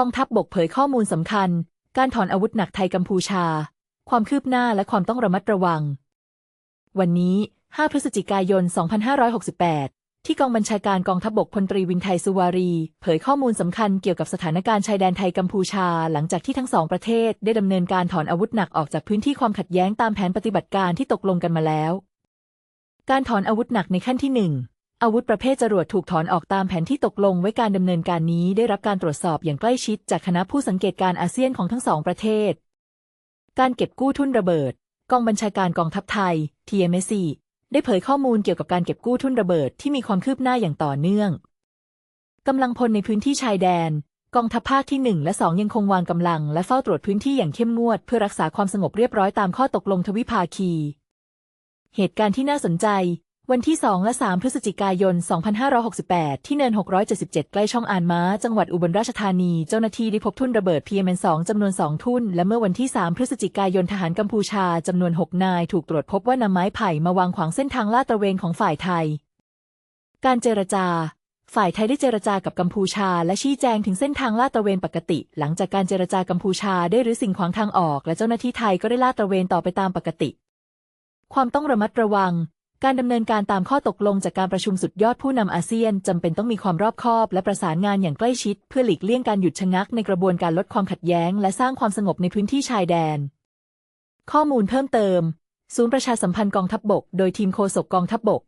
กองทัพบบกเผยข้อมูลสำคัญ การถอนอาวุธหนักไทยกัมพูชา ความคืบหน้าและความต้องระมัดระวัง วันนี้ 5 พฤศจิกายน 2568 ที่กองบัญชาการกองทัพบบกพลตรีวินไทยสุวารี เผยข้อมูลสำคัญเกี่ยวกับสถานการณ์ชายแดนไทยกัมพูชา หลังจากที่ทั้งสองประเทศได้ดำเนินการถอนอาวุธหนักออกจากพื้นที่ความขัดแย้งตามแผนปฏิบัติการที่ตกลงกันมาแล้ว การถอนอาวุธหนักในขั้นที่หนึ่ง อาวุธประเภทจรวดถูกถอนออกตามแผนที่ตกลงไว้การดำเนินการนี้ได้รับการตรวจสอบอย่างใกล้ชิดจากคณะผู้สังเกตการอาเซียนของทั้งสองประเทศ การเก็บกู้ทุนระเบิด กองบัญชาการกองทัพไทย TMC ได้เผยข้อมูลเกี่ยวกับการเก็บกู้ทุนระเบิดที่มีความคืบหน้าอย่างต่อเนื่องกำลังพลในพื้นที่ชายแดน กองทัพภาคที่ 1 และ 2 ยังคงวางกำลัง และเฝ้าตรวจพื้นที่อย่างเข้มงวด เพื่อรักษาความสงบเรียบร้อยตามข้อตกลงทวิภาคี เหตุการณ์ที่น่าสนใจ วันที่ 2 และ 3 พฤศจิกายน 2568 ที่เนิน 677 ใกล้ช่องอ่านม้า จังหวัดอุบลราชธานี เจ้าหน้าที่ได้พบทุ่นระเบิด PM2 จำนวน 2 ทุ่น และเมื่อวันที่ 3 พฤศจิกายนทหารกัมพูชา จำนวน 6 นาย ถูกตรวจพบว่านำไม้ไผ่มาวางขวางเส้นทางลาดตระเวนของฝ่ายไทย การเจรจา ฝ่ายไทยได้เจรจากับกัมพูชา และชี้แจงถึงเส้นทางลาดตระเวนปกติ หลังจากการเจรจากัมพูชาได้รื้อสิ่งขวางทางออก และเจ้าหน้าที่ไทยก็ได้ลาดตระเวนต่อไปตามปกติ ความต้องระมัดระวัง การดำเนินการตามข้อตกลงจากการประชุมสุดยอดผู้นำอาเซียนจำเป็นต้องมีความรอบคอบ และประสานงานอย่างใกล้ชิด เพื่อหลีกเลี่ยงการหยุดชะงักในกระบวนการลดความขัดแย้ง และสร้างความสงบในพื้นที่ชายแดน ข้อมูลเพิ่มเติม ศูนย์ประชาสัมพันธ์กองทัพบบก โดยทีมโฆษกกองทัพบบก